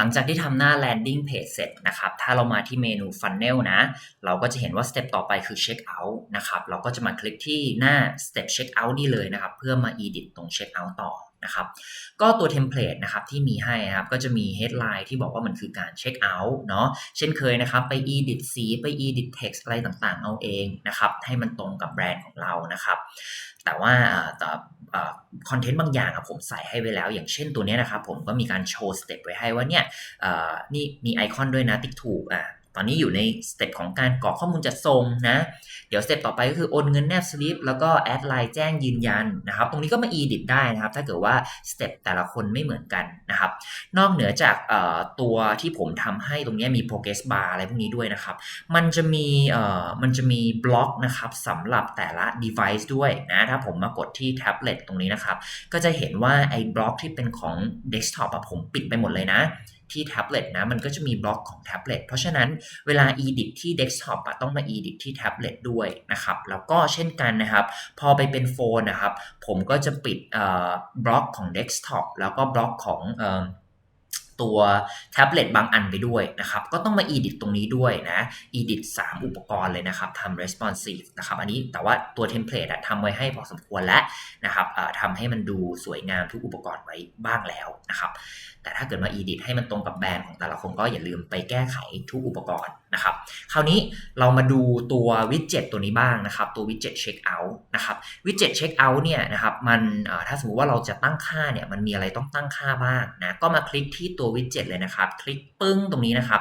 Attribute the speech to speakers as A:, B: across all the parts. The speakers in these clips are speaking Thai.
A: หลังจากที่ทำหน้า landing page เสร็จนะครับ ถ้าเรามาที่เมนู funnel นะ เราก็จะเห็นว่า step ต่อไปคือ check out นะครับ เราก็จะมาคลิกที่หน้า step check out นี่เลยนะครับ เพื่อมา edit ตรง check out ต่อ นะครับ ก็ตัวเทมเพลตนะครับที่มีให้นะครับก็จะมี headline ที่บอกว่ามันคือการ check out เนาะเช่นเคยนะครับ ไป edit สี ไป edit text อะไรต่างๆ เอาเองนะครับ ให้มันตรงกับแบรนด์ของเรานะครับ แต่ว่าแต่คอนเทนต์บางอย่างอะผมใส่ให้ไว้แล้ว อย่างเช่นตัวนี้นะครับผมก็มีการโชว์สเต็ปไว้ให้ว่าเนี่ยนี่มีไอคอนด้วยนะติ๊กถูกอะ อนนี้อยู่ในสเต็ปของการกรอกข้อมูลจัดส่งนะ เดี๋ยวสเต็ปต่อไปก็คือโอนเงินแนบสลิปแล้วก็แอดไลน์แจ้งยืนยันนะครับ ตรงนี้ก็มา edit ได้นะครับ ถ้าเกิดว่าสเต็ปแต่ละคนไม่เหมือนกันนะครับ นอกเหนือจากตัวที่ผมทำให้ตรงนี้มี progress bar อะไรพวกนี้ด้วยนะครับ มันจะมีมันจะมีบล็อกนะครับสำหรับแต่ละ device ด้วยนะ ถ้าผมมากดที่แท็บเล็ตตรงนี้นะครับ ก็จะเห็นว่าไอ้บล็อกที่เป็นของ desktop อะผมปิดไปหมดเลยนะ ที่แท็บเล็ตนะมันก็จะมีบล็อกของแท็บเล็ตเพราะฉะนั้นเวลา edit ที่ desktop อะต้องมา edit ที่แท็บเล็ตด้วยนะครับแล้วก็เช่นกันนะครับ พอไปเป็นโฟนนะครับ ผมก็จะปิดบล็อกของ desktop แล้วก็บล็อกของตัวแท็บเล็ตบางอันไปด้วยนะครับ ก็ต้องมา edit ตรงนี้ด้วยนะ edit 3 อุปกรณ์เลยนะครับทำ responsive นะครับ อันนี้แต่ว่าตัวเทมเพลตทำไว้ให้พอสมควรแล้วนะครับทำให้มันดูสวยงามทุกอุปกรณ์ไว้บ้างแล้วนะครับ แต่ถ้าเกิดมา edit ให้มันตรงกับแบรนด์ของแต่ละคนก็อย่าลืมไปแก้ไขทุกอุปกรณ์นะครับ คราวนี้เรามาดูตัววิดเจ็ตตัวนี้บ้างนะครับ ตัววิดเจ็ตเช็คเอาท์นะครับวิดเจ็ตเช็คเอาท์เนี่ยนะครับมันถ้าสมมติว่าเราจะตั้งค่าเนี่ยมันมีอะไรต้องตั้งค่าบ้างนะก็มาคลิกที่ตัววิดเจ็ตเลยนะครับ คลิกปึ้งตรงนี้นะครับ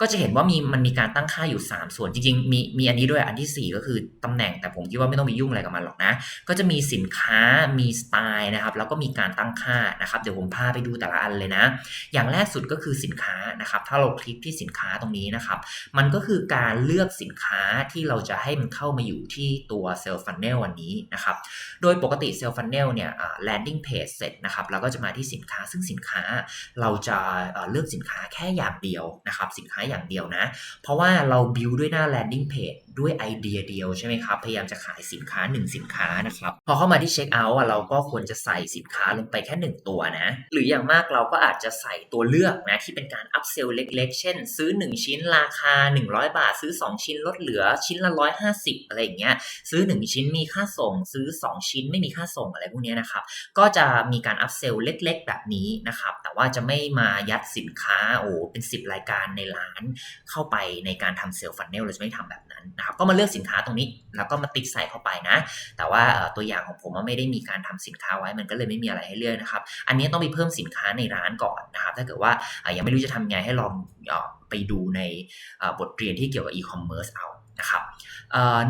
A: ก็จะเห็นว่ามีมันมีการตั้งค่าอยู่ 3 ส่วนจริงๆ มีมีอันนี้ด้วยอันที่ 4 ก็คือตำแหน่งแต่ผมคิดว่าไม่ต้องไปยุ่งอะไรกับมันหรอกนะ ก็จะมีสินค้ามีสไตล์นะครับแล้วก็มีการตั้งค่านะครับเดี๋ยวผมพาไปดูแต่ละอันเลยนะอย่างแรกสุดก็คือสินค้านะครับ ถ้าเราคลิกที่สินค้าตรงนี้นะครับ มันก็คือการเลือกสินค้าที่เราจะให้มันเข้ามาอยู่ที่ตัวเซลล์ฟันเนลวันนี้นะครับ โดยปกติเซลล์ฟันเนลเนี่ย landing page เสร็จนะครับเราก็จะมาที่สินค้าซึ่งสินค้าเราจะเลือกสินค้าแค่อย่างเดียวนะครับ สินค้าอย่างเดียวนะ เพราะว่าเรา build ด้วยหน้า landing page ด้ ด้วยไอเดียเดียวใช่ไหมครับ พยายามจะขายสินค้า 1 สินค้านะครับ พอเข้ามาที่เช็คเอาท์เราก็ควรจะใส่สินค้าลงไปแค่ 1 ตัวนะ หรืออย่างมากเราก็อาจจะใส่ตัวเลือกนะที่เป็นการอัพเซลเล็กๆ เช่น ซื้อ 1 ชิ้นราคา 100 บาท ซื้อ 2 ชิ้นลดเหลือชิ้นละ 150 อะไรอย่างเงี้ย ซื้อ 1 ชิ้นมีค่าส่ง ซื้อ 2 ชิ้นไม่มีค่าส่งอะไรพวกนี้นะครับ ก็จะมีการอัพเซลเล็ก ๆ แบบนี้นะครับ แต่ว่าจะไม่มายัดสินค้าโอ้เป็น 10 รายการในร้านเข้าไปในการทำเซลล์ฟันเนลเราจะไม่ทำแบบนั้นนะครับก็มาเลือกสินค้าตรงนี้ แล้วก็มาติดใส่เข้าไปนะ แต่ว่าตัวอย่างของผมไม่ได้มีการทำสินค้าไว้มันก็เลยไม่มีอะไรให้เลือกนะครับ อันนี้ต้องไปเพิ่มสินค้าในร้านก่อนนะครับ ถ้าเกิดว่ายังไม่รู้จะทำไงให้ลองไปดูในบทเรียนที่เกี่ยวกับอีคอมเมิร์ซเอา นะครับ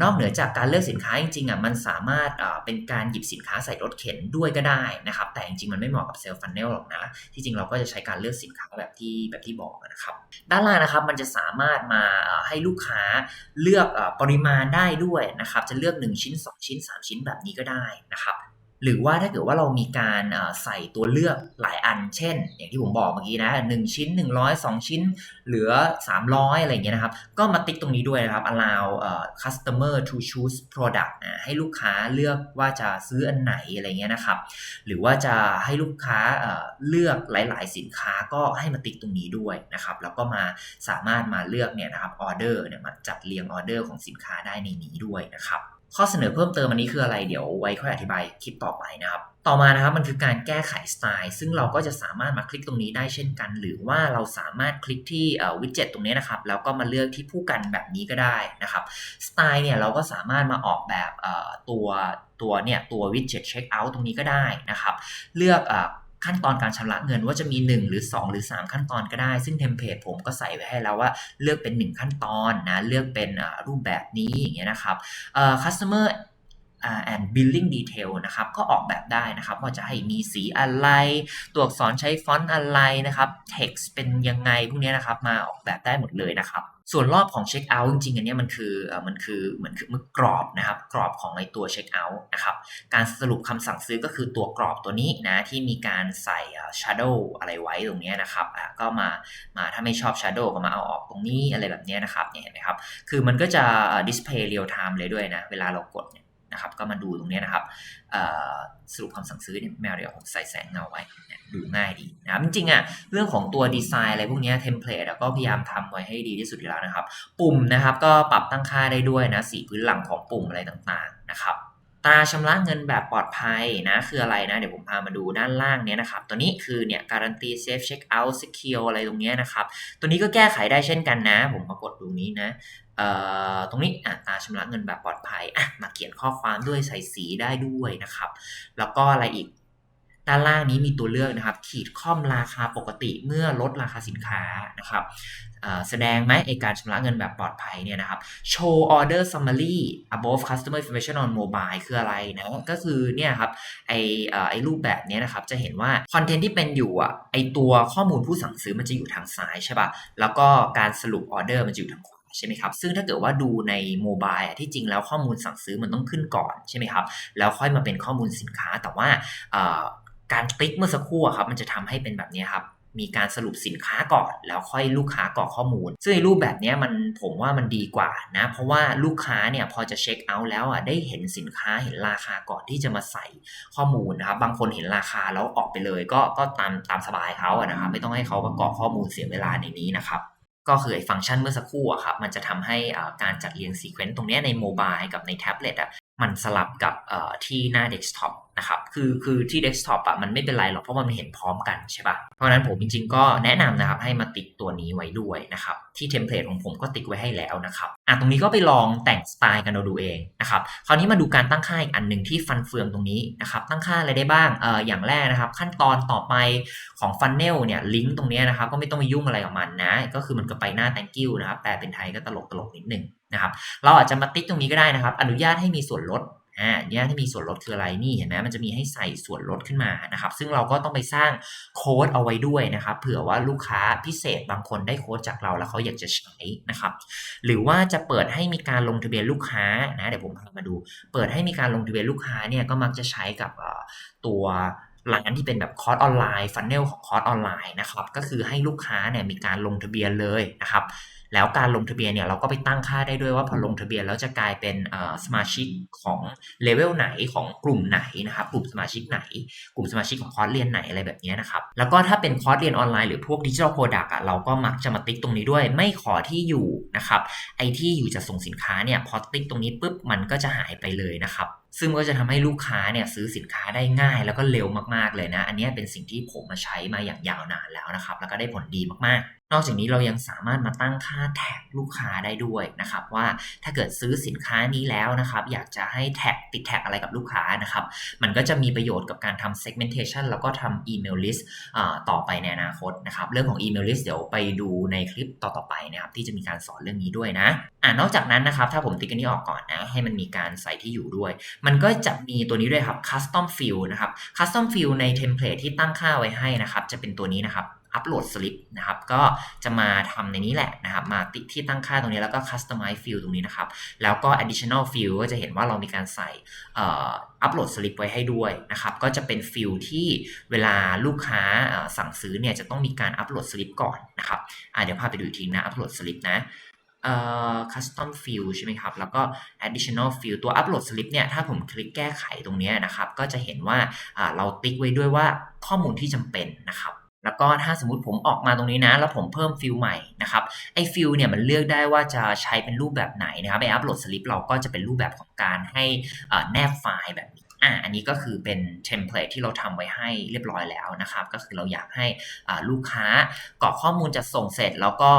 A: นอกเหนือจากการเลือกสินค้าจริงๆอะมันสามารถเป็นการหยิบสินค้าใส่รถเข็นด้วยก็ได้นะครับ แต่จริงๆมันไม่เหมาะกับเซลล์ฟันเนลหรอกนะ ที่จริงเราก็จะใช้การเลือกสินค้าแบบที่แบบที่บอกนะครับ ด้านล่างนะครับมันจะสามารถมาให้ลูกค้าเลือกปริมาณได้ด้วยนะครับ จะเลือก 1 ชิ้น 2 ชิ้น 3 ชิ้นแบบนี้ก็ได้นะครับ หรือว่าถ้าเกิดว่าเรามีการใส่ตัวเลือกหลายอัน เช่น อย่างที่ผมบอกเมื่อกี้นะ1ชิ้น 100 2 ชิ้น เหลือ 300 อะไรเงี้ยนะครับ ก็มาติ๊กตรงนี้ด้วยนะครับ allow customer to choose product นะให้ลูกค้าเลือกว่าจะซื้ออันไหนอะไรเงี้ยนะครับ หรือว่าจะให้ลูกค้าเลือกหลาย ๆ สินค้าก็ให้มาติ๊กตรงนี้ด้วยนะครับ แล้วก็มาสามารถมาเลือกเนี่ยนะครับออเดอร์เนี่ยมาจัดเรียงออเดอร์ของสินค้าได้ในนี้ด้วยนะครับ ข้อเสนอเพิ่มเติมอันนี้คืออะไรเดี๋ยวไว้ค่อยอธิบายคลิปต่อไปนะครับ ต่อมานะครับมันคือการแก้ไขสไตล์ ซึ่งเราก็จะสามารถมาคลิกตรงนี้ได้เช่นกัน หรือว่าเราสามารถคลิกที่วิดเจ็ตตรงนี้นะครับ แล้วก็มาเลือกที่ผู้กันแบบนี้ก็ได้นะครับสไตล์เนี่ยเราก็สามารถมาออกแบบตัวตัวเนี่ยตัววิดเจ็ตเช็คเอาท์ตรงนี้ก็ได้นะครับ เลือก ขั้นตอนการชำระเงินว่าจะมี 1 หรือ 2 หรือ 3 ขั้นตอนก็ได้ ซึ่งเทมเพลตผมก็ใส่ไว้ให้แล้วว่าเลือกเป็น 1 ขั้นตอนนะเลือกเป็นรูปแบบนี้อย่างเงี้ยนะครับ customer and billing detail นะครับก็ออกแบบได้นะครับว่าจะให้มีสีอะไร ตัวอักษรใช้ฟอนต์อะไรนะครับ text เป็นยังไงพวกนี้นะครับมาออกแบบได้หมดเลยนะครับ ส่วนรอบของเช็คเอาท์จริงๆอันนี้มันคือมันคือเหมือนคือมือกรอบนะครับกรอบของในตัวเช็คเอาท์นะครับการสรุปคำสั่งซื้อก็คือตัวกรอบตัวนี้นะที่มีการใส่ shadow อะไรไว้ตรงนี้นะครับก็มามาถ้าไม่ชอบ shadow ก็มาเอาออกตรงนี้อะไรแบบนี้นะครับเนี่ยเห็นไหมครับคือมันก็จะ display real time เลยด้วยนะเวลาเรากดเนี่ย นะครับ ก็มาดูตรงนี้นะครับสรุปคำสั่งซื้อเนี่ยแมวเดี๋ยวผมใส่แสงเงาไว้ดูง่ายดีนะครับจริงๆอะเรื่องของตัวดีไซน์อะไรพวกนี้เทมเพลตก็พยายามทำไว้ให้ดีที่สุดอยู่แล้วนะครับ ปุ่มนะครับก็ปรับตั้งค่าได้ด้วยนะสีพื้นหลังของปุ่มอะไรต่างๆนะครับ ตราชำระเงินแบบปลอดภัยนะคืออะไรนะ เดี๋ยวผมพามาดูด้านล่างเนี้ยนะครับ ตัวนี้คือเนี่ยการันตีเซฟเช็คเอาท์สกิลอะไรตรงเนี้ยนะครับ ตัวนี้ก็แก้ไขได้เช่นกันนะ ผมมากดตรงนี้นะตรงนี้อัตราชำระเงินแบบปลอดภัยอะมาเขียนข้อความด้วยใส่สีได้ด้วยนะครับ แล้วก็อะไรอีก ด้านล่างนี้มีตัวเลือกนะครับ ขีดค่อมราคาปกติเมื่อลดราคาสินค้านะครับแสดงไหมไอการชำระเงินแบบปลอดภัยเนี่ยนะครับ show order summary above customer information on mobile คืออะไรนะ ก็คือเนี่ยครับไอไอรูปแบบนี้นะครับ จะเห็นว่า คอนเทนต์ที่เป็นอยู่อะไอตัวข้อมูลผู้สั่งซื้อมันจะอยู่ทางซ้ายใช่ป่ะ แล้วก็การสรุปออเดอร์มันจะอยู่ทางขวาใช่ไหมครับ ซึ่งถ้าเกิดว่าดูในโมบายที่จริงแล้วข้อมูลสั่งซื้อมันต้องขึ้นก่อนใช่ไหมครับ แล้วค่อยมาเป็นข้อมูลสินค้า แต่ว่า การติ๊กเมื่อสักครู่ครับมันจะทำให้เป็นแบบนี้ครับมีการสรุปสินค้าก่อนแล้วค่อยลูกค้ากรอกข้อมูล ซึ่งในรูปแบบนี้มันผมว่ามันดีกว่านะ เพราะว่าลูกค้าเนี่ยพอจะเช็คเอาท์แล้วอะได้เห็นสินค้าเห็นราคาก่อนที่จะมาใส่ข้อมูลนะครับบางคนเห็นราคาแล้วออกไปเลย ก็ก็ตามตามสบายเขาอะนะครับไม่ต้องให้เขาประกอบข้อมูลเสียเวลาในนี้นะครับก็คือไอ้ฟังก์ชันเมื่อสักครู่อะครับมันจะทำให้การจัดเรียงซีเควนต์ตรงนี้ในโมบายกับในแท็บเล็ตอะมันสลับกับที่หน้าเดสก์ท็อป นะครับคือคือที่เดสก์ท็อปอะมันไม่เป็นไรหรอกเพราะมันเห็นพร้อมกันใช่ปะ่ะเพราะนั้นผมจริงๆก็แนะนำนะครับให้มาติดตัวนี้ไว้ด้วยนะครับที่เทมเพลตของผมก็ติดไว้ให้แล้วนะครับอะตรงนี้ก็ไปลองแต่งสไตล์กันเราดูเองนะครับคราวนี้มาดูการตั้งค่าอีกอันหนึ่งที่ฟันเฟืองตรงนี้นะครับตั้งค่าอะไรได้บ้างเอ่ออย่างแรกนะครับขั้นตอนต่อไปของฟันเนลเนี่ยลิงก์ตรงนี้นะครับก็ไม่ต้องไปยุ่งอะไรกับมันนะก็คือมันก็ไปหน้า thank you นะครับแปลเป็นไทยก็ตลกตลกนิดนึงนะครับเราอาจจะมาติ๊กตรงนี้ก็ได้นะครับอนุญาตให้มีส่วนลด อ่าเนี่ยที่มีส่วนลดคืออะไรนี่เห็นไหมมันจะมีให้ใส่ส่วนลดขึ้นมานะครับ ซึ่งเราก็ต้องไปสร้างโค้ดเอาไว้ด้วยนะครับ เผื่อว่าลูกค้าพิเศษบางคนได้โค้ดจากเราแล้วเขาอยากจะใช้นะครับ หรือว่าจะเปิดให้มีการลงทะเบียนลูกค้านะเดี๋ยวผมพามาดู เปิดให้มีการลงทะเบียนลูกค้าเนี่ยก็มักจะใช้กับตัวร้านที่เป็นแบบคอร์สออนไลน์ฟันเนลของคอร์สออนไลน์นะครับ ก็คือให้ลูกค้าเนี่ยมีการลงทะเบียนเลยนะครับ แล้วการลงทะเบียนเนี่ยเราก็ไปตั้งค่าได้ด้วยว่าพอลงทะเบียนแล้วจะกลายเป็นสมาชิกของเลเวลไหนของกลุ่มไหนนะครับกลุ่มสมาชิกไหน กลุ่มสมาชิกของคอร์สเรียนไหนอะไรแบบนี้นะครับแล้วก็ถ้าเป็นคอร์สเรียนออนไลน์หรือพวกดิจิทัลโปรดักต์อะเราก็มักจะมาติ๊กตรงนี้ด้วย ไม่ขอที่อยู่นะครับไอที่อยู่จะส่งสินค้าเนี่ยพอติ๊กตรงนี้ปุ๊บมันก็จะหายไปเลยนะครับ ซึ่งก็จะทำให้ลูกค้าเนี่ยซื้อสินค้าได้ง่าย แล้วก็เร็วมากๆเลยนะ อันนี้เป็นสิ่งที่ผมมาใช้มาอย่างยาวนานแล้วนะครับ แล้วก็ได้ผลดีมากๆ นอกจากนี้เรายังสามารถมาตั้งค่าแท็กลูกค้าได้ด้วยนะครับ ว่าถ้าเกิดซื้อสินค้านี้แล้วนะครับ อยากจะให้แท็กติดแท็กอะไรกับลูกค้านะครับ มันก็จะมีประโยชน์กับการทำ segmentation แล้วก็ทำอีเมลลิสต์ต่อไปในอนาคตนะครับ เรื่องของอีเมลลิสต์เดี๋ยวไปดูในคลิปต่อๆไปนะครับ ที่จะมีการสอนเรื่องนี้ด้วยนะอ่านอกจากนั้นนะครับ ถ้าผมติ๊กอันนี้ออกก่อนนะ ให้มันมีการใส่ที่อยู่ด้วยมันก็จะมีตัวนี้ด้วยครับ custom field นะครับ custom field ในเทมเพลตที่ตั้งค่าไว้ให้นะครับ จะเป็นตัวนี้นะครับ upload slip นะครับ ก็จะมาทำในนี้แหละนะครับ มาติที่ตั้งค่าตรงนี้แล้วก็ customize field ตรงนี้นะครับ แล้วก็ additional field ก็จะเห็นว่าเรามีการใส่ upload slip ไว้ให้ด้วยนะครับ ก็จะเป็น field ที่เวลาลูกค้าสั่งซื้อเนี่ยจะต้องมีการ upload slip ก่อนนะครับเดี๋ยวพาไปดูอีกทีนะ upload slip นะ เอ่อ custom field ใช่ไหมครับ แล้วก็ additional field ตัว upload slip เนี่ย ถ้าผมคลิกแก้ไขตรงนี้นะครับ ก็จะเห็นว่าเราติ๊กไว้ด้วยว่าข้อมูลที่จำเป็นนะครับ แล้วก็ถ้าสมมติผมออกมาตรงนี้นะ แล้วผมเพิ่มฟิลใหม่นะครับ ไอ้ฟิลเนี่ยมันเลือกได้ว่าจะใช้เป็นรูปแบบไหนนะครับไอ้ upload slip เราก็จะเป็นรูปแบบของการให้แนบไฟล์แบบนี้ อ่าอันนี้ก็คือเป็นเทมเพลตที่เราทำไว้ให้เรียบร้อยแล้วนะครับ ก็คือเราอยากให้ลูกค้ากรอกข้อมูลจะส่งเสร็จ แล้วก็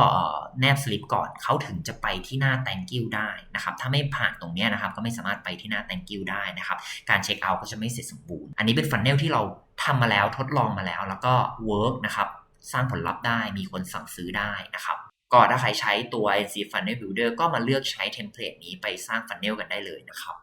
A: แนบสลิปก่อนเขาถึงจะไปที่หน้า thank you ได้นะครับ ถ้าไม่ผ่านตรงนี้นะครับ ก็ไม่สามารถไปที่หน้า thank you ได้นะครับ การเช็คเอาท์ก็จะไม่เสร็จสมบูรณ์ อันนี้เป็นฟันเนลที่เราทำมาแล้วทดลองมาแล้ว แล้วก็เวิร์กนะครับสร้างผลลัพธ์ได้มีคนสั่งซื้อได้นะครับก็ถ้าใครใช้ตัว NC Funnel Builder ก็มาเลือกใช้เทมเพลตนี้ไปสร้างฟันเนลกันได้เลยนะครับ